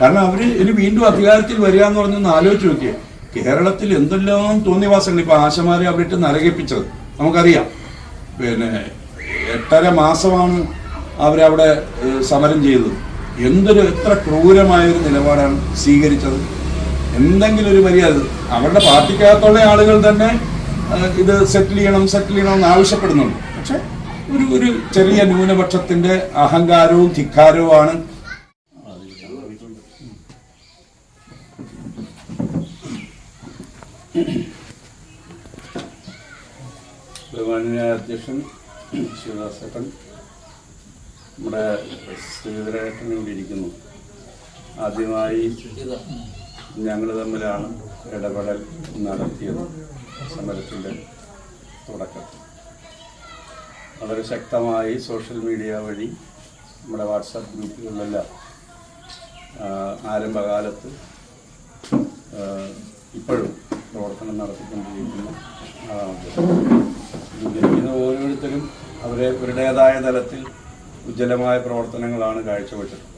കാരണം അവർ ഇനി വീണ്ടും അധികാരത്തിൽ വരിക എന്ന് പറഞ്ഞൊന്ന് ആലോചിച്ച് നോക്കിയേ. കേരളത്തിൽ എന്തെല്ലാം തോന്നിവാസങ്ങൾ ഇപ്പൊ ആശമാരെ അവിടെ നരകിപ്പിച്ചത്? നമുക്കറിയാം. പിന്നെ എട്ടര മാസമാണ് അവരവിടെ സമരം ചെയ്തത്. എന്തൊരു എത്ര ക്രൂരമായ ഒരു നിലപാടാണ് സ്വീകരിച്ചത്. എന്തെങ്കിലും ഒരു മര്യാദ. അവരുടെ പാർട്ടിക്കകത്തുള്ള ആളുകൾ തന്നെ ഇത് സെറ്റിൽ ചെയ്യണം സെറ്റിൽ ചെയ്യണം എന്ന് ആവശ്യപ്പെടുന്നുണ്ട്. പക്ഷെ ഒരു ഒരു ചെറിയ ന്യൂനപക്ഷത്തിന്റെ അഹങ്കാരവും ധിക്കാരവുമാണ് ബഹുമാന്യ അധ്യക്ഷൻ ശിവദാസേട്ടൻ നമ്മുടെ ശ്രീധരേട്ടൻ ഇവിടെ ഇരിക്കുന്നു. ആദ്യമായി ഞങ്ങൾ തമ്മിലാണ് ഇടപെടൽ നടത്തിയത്. സമരത്തിന്റെ തുടക്കത്തിൽ. വളരെ ശക്തമായി സോഷ്യൽ മീഡിയ വഴി നമ്മുടെ വാട്സാപ്പ് ഗ്രൂപ്പുകളിലെല്ലാം ആരംഭകാലത്ത് ഇപ്പോഴും പ്രവർത്തനം നടത്തിക്കൊണ്ടിരിക്കുന്നു. ഓരോരുത്തരും അവരെ അവരുടേതായ തലത്തിൽ ഉജ്ജ്വലമായ പ്രവർത്തനങ്ങളാണ് കാഴ്ചവെച്ചിട്ടുള്ളത്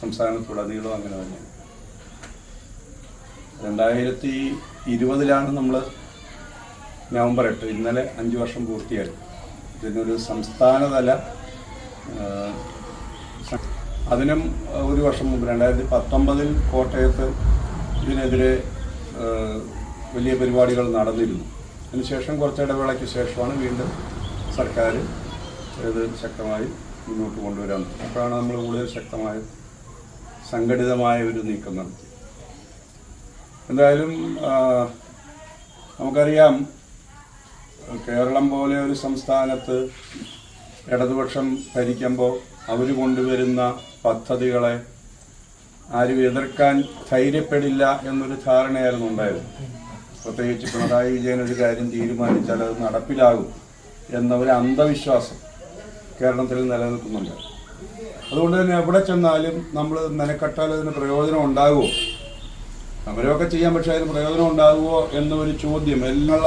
സംസ്ഥാനത്തുടനീളം അങ്ങനെ തന്നെ രണ്ടായിരത്തി ഇരുപതിലാണ് നമ്മൾ നവംബർ എട്ട് ഇന്നലെ അഞ്ച് വർഷം പൂർത്തിയായി. ഇതിനൊരു സംസ്ഥാനതല അതിനും ഒരു വർഷം മുമ്പ് രണ്ടായിരത്തി പത്തൊമ്പതിൽ കോട്ടയത്ത് ഇതിനെതിരെ വലിയ പരിപാടികൾ നടന്നിരുന്നു. അതിനുശേഷം കുറച്ച് ഇടവേളയ്ക്ക് ശേഷമാണ് വീണ്ടും സർക്കാർ ഇത് ശക്തമായി മുന്നോട്ട് കൊണ്ടുവരാൻ അപ്പോഴാണ് നമ്മൾ കൂടുതൽ ശക്തമായ സംഘടിതമായ ഒരു നീക്കം നടത്തി. എന്തായാലും നമുക്കറിയാം കേരളം പോലെ ഒരു സംസ്ഥാനത്ത് ഇടതുപക്ഷം ഭരിക്കുമ്പോൾ അവർ കൊണ്ടുവരുന്ന പദ്ധതികളെ ആരും എതിർക്കാൻ ധൈര്യപ്പെടില്ല എന്നൊരു ധാരണയായിരുന്നു ഉണ്ടായത്. പ്രത്യേകിച്ച് പിണറായി വിജയൻ ഒരു കാര്യം തീരുമാനിച്ചാൽ അത് നടപ്പിലാകും എന്ന ഒരു അന്ധവിശ്വാസം കേരളത്തിൽ നിലനിൽക്കുന്നുണ്ട്. അതുകൊണ്ട് തന്നെ എവിടെ ചെന്നാലും നമ്മൾ മെനക്കെട്ടാൽ അതിന് പ്രയോജനം ഉണ്ടാകുമോ? സമരമൊക്കെ ചെയ്യാൻ പക്ഷേ അതിന് പ്രയോജനം ഉണ്ടാകുമോ എന്നൊരു ചോദ്യം എല്ലാം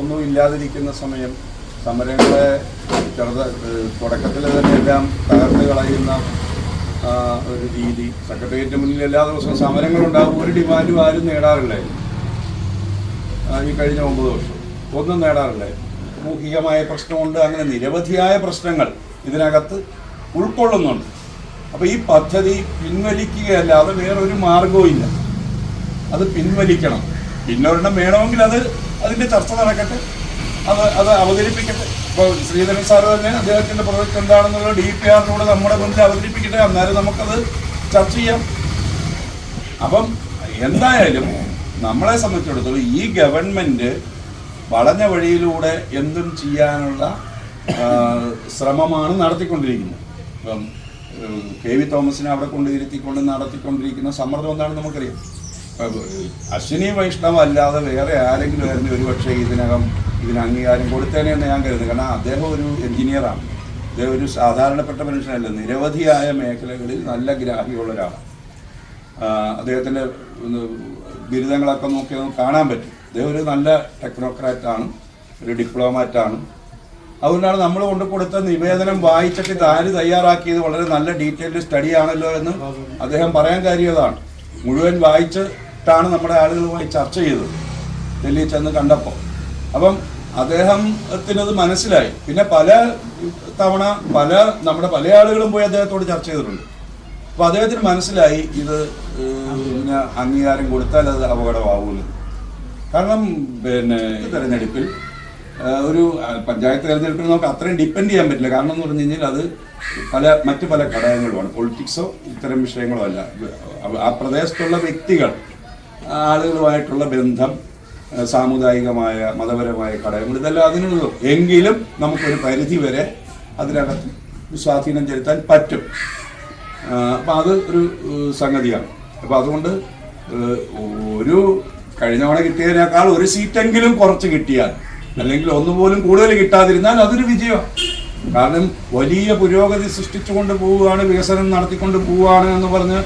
ഒന്നും ഇല്ലാതിരിക്കുന്ന സമയം സമരങ്ങളെ ചെറുത തുടക്കത്തിൽ തന്നെ എല്ലാം തകർത്ത് കളയുന്ന ഒരു രീതി. സെക്രട്ടേറിയറ്റ് മുന്നിൽ എല്ലാ ദിവസവും സമരങ്ങളുണ്ടാകും. ഒരു ഡിമാൻഡും ആരും നേടാറില്ലായിരുന്നു ഈ കഴിഞ്ഞ ഒമ്പത് വർഷം. ഒന്നും നേടാറില്ലായിരുന്നു സാമൂഹികമായ പ്രശ്നമുണ്ട്. അങ്ങനെ നിരവധിയായ പ്രശ്നങ്ങൾ ഇതിനകത്ത് ഉൾക്കൊള്ളുന്നുണ്ട്. അപ്പോൾ ഈ പദ്ധതി പിൻവലിക്കുകയല്ലാതെ വേറൊരു മാർഗവും ഇല്ല. അത് പിൻവലിക്കണം. പിന്നൊരെണ്ണം വേണമെങ്കിൽ അത് അതിന്റെ ചർച്ച നടക്കട്ടെ. അത് അത് അവതരിപ്പിക്കട്ടെ. ഇപ്പോൾ ശ്രീധരൻ സാറ് തന്നെ അദ്ദേഹത്തിന്റെ പ്രൊജക്ട് എന്താണെന്നുള്ള ഡി പി ആറിലൂടെ നമ്മുടെ മുന്നിൽ അവതരിപ്പിക്കട്ടെ. അന്നേരം നമുക്കത് ചർച്ച ചെയ്യാം. അപ്പം എന്തായാലും നമ്മളെ സംബന്ധിച്ചിടത്തോളം ഈ ഗവൺമെന്റ് വളഞ്ഞ വഴിയിലൂടെ എന്തും ചെയ്യാനുള്ള ശ്രമമാണ് നടത്തിക്കൊണ്ടിരിക്കുന്നത്. ഇപ്പം കെ വി തോമസിനെ അവിടെ കൊണ്ടിരുത്തിക്കൊണ്ട് നടത്തിക്കൊണ്ടിരിക്കുന്ന സമ്മർദ്ദം എന്താണെന്ന് നമുക്കറിയാം. അശ്വിനി വൈഷ്ണവ് അല്ലാതെ വേറെ ആരെങ്കിലും ആയിരുന്നു ഒരുപക്ഷെ ഇതിനകം ഇതിന് അംഗീകാരം കൊടുത്തേനെ എന്ന് ഞാൻ കരുതുന്നു. കാരണം അദ്ദേഹം ഒരു എഞ്ചിനീയറാണ്. അദ്ദേഹം ഒരു സാധാരണപ്പെട്ട മനുഷ്യനല്ല. നിരവധിയായ മേഖലകളിൽ നല്ല ഗ്രാഹിയുള്ള ഒരാളാണ്. അദ്ദേഹത്തിന്റെ ബിരുദങ്ങളൊക്കെ നോക്കി കാണാൻ പറ്റും. അദ്ദേഹം ഒരു നല്ല ടെക്നോക്രാറ്റാണ് ഒരു ഡിപ്ലോമാറ്റാണ് അതുകൊണ്ടാണ് നമ്മൾ കൊണ്ടു കൊടുത്ത നിവേദനം വായിച്ചിട്ട് ഇത് ആര് തയ്യാറാക്കിയത് വളരെ നല്ല ഡീറ്റെയിൽഡ് സ്റ്റഡി ആണല്ലോ എന്ന് അദ്ദേഹം പറയാൻ കാര്യതാണ്. മുഴുവൻ വായിച്ചിട്ടാണ് നമ്മുടെ ആളുകളുമായി ചർച്ച ചെയ്തത് ഡൽഹിയിൽ ചെന്ന് കണ്ടപ്പോൾ. അപ്പം അദ്ദേഹത്തിനത് മനസ്സിലായി. പിന്നെ പല തവണ പല നമ്മുടെ പല ആളുകളും പോയി അദ്ദേഹത്തോട് ചർച്ച ചെയ്തിട്ടുണ്ട്. അപ്പൊ അദ്ദേഹത്തിന് മനസ്സിലായി ഇത് പിന്നെ അംഗീകാരം കൊടുത്താൽ അത് അപകടമാവുമെന്ന് കാരണം പിന്നെ തെരഞ്ഞെടുപ്പിൽ ഒരു പഞ്ചായത്ത് തെരഞ്ഞെടുപ്പിൽ നമുക്ക് അത്രയും ഡിപ്പെൻഡ് ചെയ്യാൻ പറ്റില്ല. കാരണം എന്ന് പറഞ്ഞു കഴിഞ്ഞാൽ അത് പല മറ്റു പല ഘടകങ്ങളുമാണ്. പൊളിറ്റിക്സോ ഇത്തരം വിഷയങ്ങളോ അല്ല. ആ പ്രദേശത്തുള്ള വ്യക്തികൾ ആളുകളുമായിട്ടുള്ള ബന്ധം സാമുദായികമായ മതപരമായ ഘടകങ്ങൾ ഇതെല്ലാം അതിനുള്ളൂ. എങ്കിലും നമുക്കൊരു പരിധി വരെ അതിനകത്ത് സ്വാധീനം ചെലുത്താൻ പറ്റും. അപ്പം അത് ഒരു സംഗതിയാണ്. അപ്പം അതുകൊണ്ട് ഒരു കഴിഞ്ഞ തവണ കിട്ടിയതിനേക്കാൾ ഒരു സീറ്റെങ്കിലും കുറച്ച് കിട്ടിയാൽ അല്ലെങ്കിൽ ഒന്നുപോലും കൂടുതൽ കിട്ടാതിരുന്നാൽ അതൊരു വിജയമാണ്. കാരണം വലിയ പുരോഗതി സൃഷ്ടിച്ചുകൊണ്ട് പോവുകയാണ് വികസനം നടത്തിക്കൊണ്ട് പോവുകയാണ് എന്ന് പറഞ്ഞ്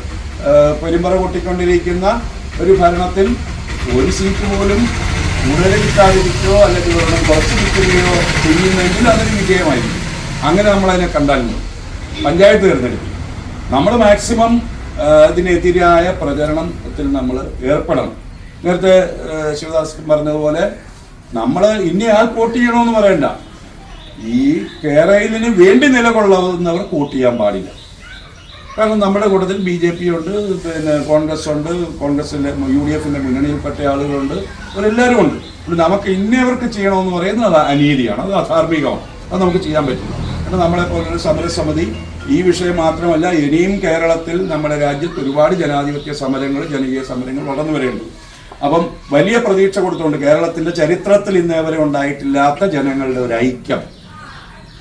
പെരുമ്പറ കൊട്ടിക്കൊണ്ടിരിക്കുന്ന ഒരു ഭരണത്തിൽ ഒരു സീറ്റ് പോലും കൂടുതൽ കിട്ടാതിരിക്കുകയോ അല്ലെങ്കിൽ ഒരെണ്ണം കുറച്ച് കിട്ടുകയോ ചെയ്യുന്നെങ്കിൽ അതൊരു വിജയമായിരിക്കും. അങ്ങനെ നമ്മളതിനെ കണ്ടാൽ പഞ്ചായത്ത് തിരഞ്ഞെടുപ്പ് നമ്മൾ മാക്സിമം ഇതിനെതിരായ പ്രചരണത്തിൽ നമ്മൾ ഏർപ്പെടണം. നേരത്തെ ശിവദാസ് പറഞ്ഞതുപോലെ നമ്മൾ ഇന്നയാൾ വോട്ട് ചെയ്യണമെന്ന് പറയണ്ട. ഈ കേരളത്തിന് വേണ്ടി നിലകൊള്ളുന്നവർ വോട്ട് ചെയ്യാൻ പാടില്ല. കാരണം നമ്മുടെ കൂട്ടത്തിൽ ബി ജെ പി ഉണ്ട് പിന്നെ കോൺഗ്രസ് ഉണ്ട് കോൺഗ്രസിന്റെ യു ഡി എഫിന്റെ മുന്നണിയിൽപ്പെട്ട ആളുകളുണ്ട് അവരെല്ലാവരും ഉണ്ട് നമുക്ക് ഇന്നേവർക്ക് ചെയ്യണമെന്ന് പറയുന്നത് അത് അനീതിയാണ് അത് അധാർമികമാണ്. അത് നമുക്ക് ചെയ്യാൻ പറ്റില്ല. നമ്മളെ പോലൊരു സമരസമിതി. ഈ വിഷയം മാത്രമല്ല ഇനിയും കേരളത്തിൽ നമ്മുടെ രാജ്യത്ത് ഒരുപാട് ജനാധിപത്യ സമരങ്ങൾ ജനകീയ സമരങ്ങൾ വളർന്നു വരേണ്ടു അപ്പം വലിയ പ്രതീക്ഷ കൊടുത്തുകൊണ്ട് കേരളത്തിന്റെ ചരിത്രത്തിൽ ഇന്നേവരെ ഉണ്ടായിട്ടില്ലാത്ത ജനങ്ങളുടെ ഒരു ഐക്യം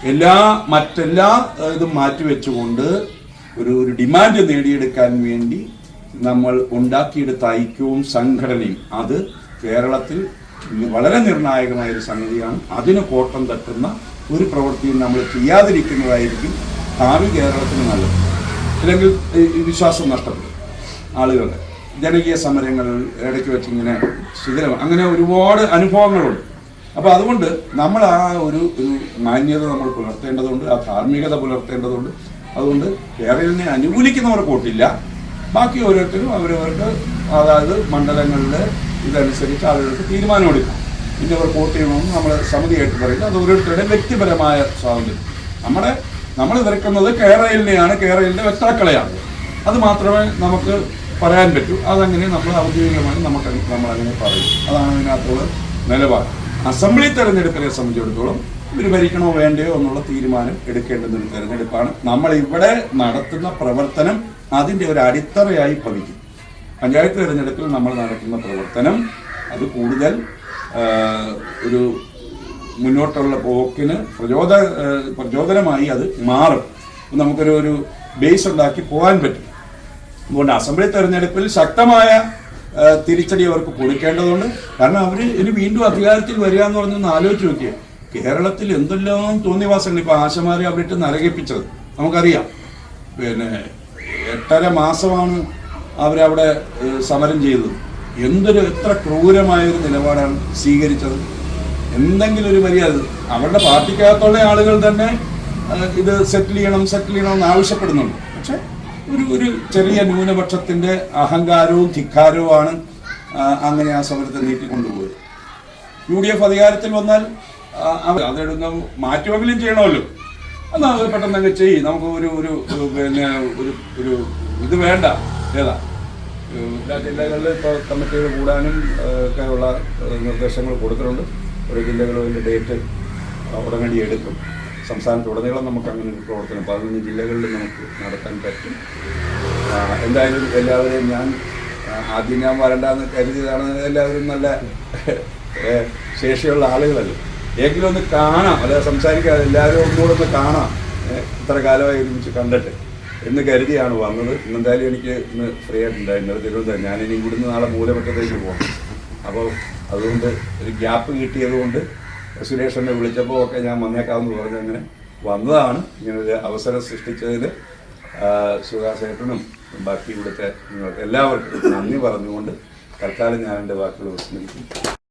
എല്ലാ മറ്റെല്ലാ ഇതും മാറ്റിവെച്ചുകൊണ്ട് ഒരു ഒരു ഡിമാൻഡ് നേടിയെടുക്കാൻ വേണ്ടി നമ്മൾ ഉണ്ടാക്കിയെടുത്ത ഐക്യവും സംഘടനയും അത് കേരളത്തിൽ വളരെ നിർണായകമായ ഒരു സംഗതിയാണ്. അതിന് കോട്ടം തട്ടുന്ന ഒരു പ്രവൃത്തിയും നമ്മൾ ചെയ്യാതിരിക്കുന്നതായിരിക്കും ഭാവി കേരളത്തിന് നല്ലത്. അല്ലെങ്കിൽ വിശ്വാസം നഷ്ടപ്പെടും ആളുകളുടെ. ജനകീയ സമരങ്ങൾ ഇടയ്ക്ക് വെച്ച് ഇങ്ങനെ ശിഥിലം അങ്ങനെ ഒരുപാട് അനുഭവങ്ങളുണ്ട്. അപ്പോൾ അതുകൊണ്ട് നമ്മൾ ആ ഒരു ഒരു മാന്യത നമ്മൾ പുലർത്തേണ്ടതുണ്ട് ആ ധാർമ്മികത പുലർത്തേണ്ടതുണ്ട്. അതുകൊണ്ട് കേരളിനെ അനുകൂലിക്കുന്നവർ കൂട്ടില്ല. ബാക്കി ഓരോരുത്തരും അവരവർക്ക് അതായത് മണ്ഡലങ്ങളുടെ ഇതനുസരിച്ച് ആളുകൾക്ക് തീരുമാനമെടുക്കാം. ഇന്നവർ വോട്ട് ചെയ്യണമെന്ന് നമ്മൾ സമിതിയായിട്ട് പറയുന്നത് അത് ഓരോരുത്തരുടെ വ്യക്തിപരമായ സ്വാതന്ത്ര്യം. നമ്മുടെ നമ്മൾ എതിർക്കുന്നത് കേരളിനെയാണ് കേരളിന്റെ വക്താക്കളെയാണ് അത് മാത്രമേ നമുക്ക് പറയാൻ പറ്റൂ. അതങ്ങനെ നമ്മൾ ഔദ്യോഗികമായി നമുക്ക് നമ്മൾ അങ്ങനെ പറയും. അതാണ് അതിനകത്തുള്ള നിലപാട്. അസംബ്ലി തെരഞ്ഞെടുപ്പിനെ സംബന്ധിച്ചിടത്തോളം ഇവർ ഭരിക്കണോ വേണ്ടയോ എന്നുള്ള തീരുമാനം എടുക്കേണ്ടുന്ന തെരഞ്ഞെടുപ്പാണ്. നമ്മൾ ഇവിടെ നടത്തുന്ന പ്രവർത്തനം അതിന്റെ ഒരു അടിത്തറയായി ഭവിക്കും. പഞ്ചായത്ത് തെരഞ്ഞെടുപ്പിൽ നമ്മൾ നടത്തുന്ന പ്രവർത്തനം അത് കൂടുതൽ ഒരു മുന്നോട്ടുള്ള പോക്കിന് പ്രചോദ പ്രചോദനമായി അത് മാറും. നമുക്കൊരു ഒരു ബേസ് ഉണ്ടാക്കി പോകാൻ പറ്റും. അതുകൊണ്ട് അസംബ്ലി തെരഞ്ഞെടുപ്പിൽ ശക്തമായ തിരിച്ചടി അവർക്ക് കൊടുക്കേണ്ടതുണ്ട്. കാരണം അവർ ഇനി വീണ്ടും അധികാരത്തിൽ വരിക എന്ന് പറഞ്ഞൊന്ന് ആലോചിച്ച് നോക്കിയാൽ കേരളത്തിൽ എന്തെല്ലാം തോന്നിവാസങ്ങൾ ഇപ്പൊ ആശമാരെ അവിടെ നരകിപ്പിച്ചത്? നമുക്കറിയാം. പിന്നെ എട്ടര മാസമാണ് അവരവിടെ സമരം ചെയ്തത്. എന്തൊരു എത്ര ക്രൂരമായൊരു നിലപാടാണ് സ്വീകരിച്ചത്. എന്തെങ്കിലും ഒരു മര്യാദ. അവരുടെ പാർട്ടിക്കകത്തുള്ള ആളുകൾ തന്നെ ഇത് സെറ്റിൽ ചെയ്യണം സെറ്റിൽ ചെയ്യണം എന്ന് ആവശ്യപ്പെടുന്നുണ്ട്. പക്ഷെ ഒരു ഒരു ചെറിയ ന്യൂനപക്ഷത്തിന്റെ അഹങ്കാരവും ധിക്കാരവുമാണ് ആണ് അങ്ങനെ ആ സമരത്തെ നീട്ടിക്കൊണ്ടുപോയത്. യു ഡി എഫ് അധികാരത്തിൽ വന്നാൽ അതെടുന്ന മാറ്റുമെങ്കിലും ചെയ്യണമല്ലോ. എന്നാൽ അത് പെട്ടെന്ന് അങ്ങ് ചെയ്യും. നമുക്ക് ഒരു ഒരു പിന്നെ ഒരു ഒരു ഇത് വേണ്ട. ഏതാ? എല്ലാ ജില്ലകളിൽ ഇപ്പോൾ കമ്മിറ്റികൾ കൂടാനും ഏഹ് ഒക്കെ ഉള്ള നിർദ്ദേശങ്ങൾ കൊടുത്തിട്ടുണ്ട്. ഓരോ ജില്ലകളും ഡേറ്റ് ഉടനടി എടുക്കും. സംസ്ഥാനത്തുടനീളം നമുക്ക് അങ്ങനെ ഒരു പ്രവർത്തനം പതിനൊന്ന് ജില്ലകളിൽ നമുക്ക് നടത്താൻ പറ്റും. എന്തായാലും എല്ലാവരെയും ഞാൻ ആദ്യം ഞാൻ വരണ്ടെന്ന് കരുതിയതാണ് എല്ലാവരും നല്ല ശേഷിയുള്ള ആളുകളല്ലേ. എങ്കിലും ഒന്ന് കാണാം. അല്ലാതെ സംസാരിക്കാതെ എല്ലാവരും ഒന്നുകൂടെ ഒന്ന് കാണാം. ഇത്ര കാലമായി ഒരുമിച്ച് കണ്ടിട്ട്. എന്ന് കരുതിയാണ് വന്നത്. ഇന്നെന്തായാലും എനിക്ക് ഇന്ന് ഫ്രീ ആയിട്ടുണ്ടായിരുന്നു തിരുവനന്തപുരം. ഞാനിനി നിന്ന് നാളെ മൂലമറ്റത്തേക്ക് പോകണം. അപ്പോൾ അതുകൊണ്ട് ഒരു ഗ്യാപ്പ് കിട്ടിയത് കൊണ്ട് സുരേഷ് എന്നെ വിളിച്ചപ്പോൾ ഒക്കെ ഞാൻ വന്നേക്കാമെന്ന് പറഞ്ഞ് അങ്ങനെ വന്നതാണ്. ഇങ്ങനൊരു അവസരം സൃഷ്ടിച്ചതിൽ സുഹാസേട്ടനും ബാക്കി ഇവിടുത്തെ എല്ലാവർക്കും നന്ദി പറഞ്ഞുകൊണ്ട് തൽക്കാലം ഞാൻ എന്റെ വാക്കുകൾ വിസ്മരിക്കും